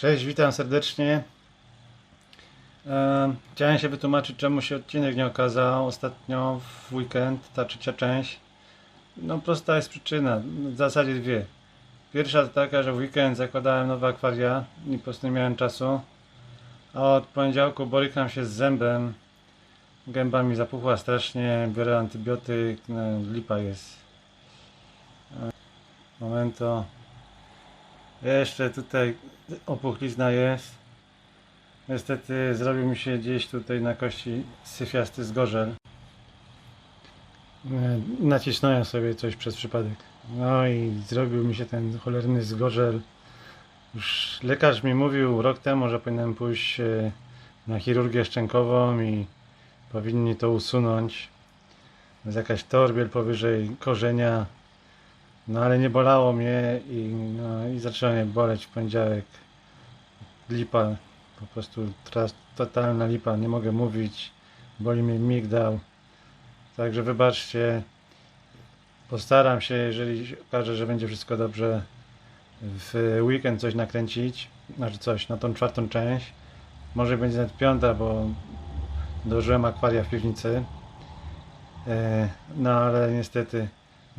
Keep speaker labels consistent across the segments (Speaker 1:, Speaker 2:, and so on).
Speaker 1: Cześć, witam serdecznie. E, Chciałem się wytłumaczyć, czemu się odcinek nie okazał ostatnio w weekend, ta trzecia część. No prosta jest przyczyna, w zasadzie dwie. Pierwsza to taka, że w weekend zakładałem nowe akwaria i po prostu nie miałem czasu. A od poniedziałku borykam się z zębem. Gęba mi zapuchła strasznie, biorę antybiotyk, no, lipa jest. E, Momento. Jeszcze tutaj opuchlizna jest. Niestety zrobił mi się gdzieś tutaj na kości syfiasty zgorzel. E, Nacisnąłem sobie coś przez przypadek. No i zrobił mi się ten cholerny zgorzel. Już lekarz mi mówił rok temu, że powinienem pójść e, na chirurgię szczękową i powinni to usunąć. Jest jakaś torbiel powyżej korzenia. No ale nie bolało mnie i, no, i zaczęło mnie boleć w poniedziałek. Lipa, po prostu teraz totalna lipa, nie mogę mówić, boli mnie migdał. Także wybaczcie, postaram się, jeżeli okaże, że będzie wszystko dobrze, w weekend coś nakręcić, znaczy coś, na tą czwartą część. Może będzie nawet piąta, bo dożyłem akwaria w piwnicy. E, No ale niestety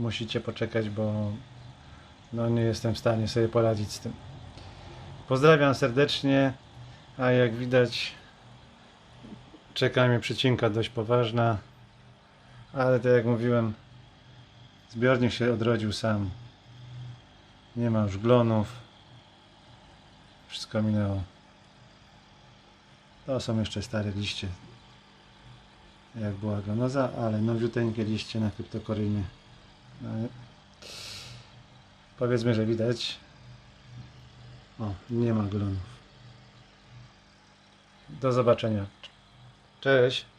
Speaker 1: musicie poczekać, bo no nie jestem w stanie sobie poradzić z tym. Pozdrawiam serdecznie, a jak widać czeka mnie przecinka dość poważna, ale tak jak mówiłem, zbiornik się odrodził sam. Nie ma już glonów. Wszystko minęło. To są jeszcze stare liście. Jak była glonoza, ale nowiuteńkie liście na kryptokorynie. No, powiedzmy, że widać. O, nie ma glonów. Do zobaczenia. Cześć.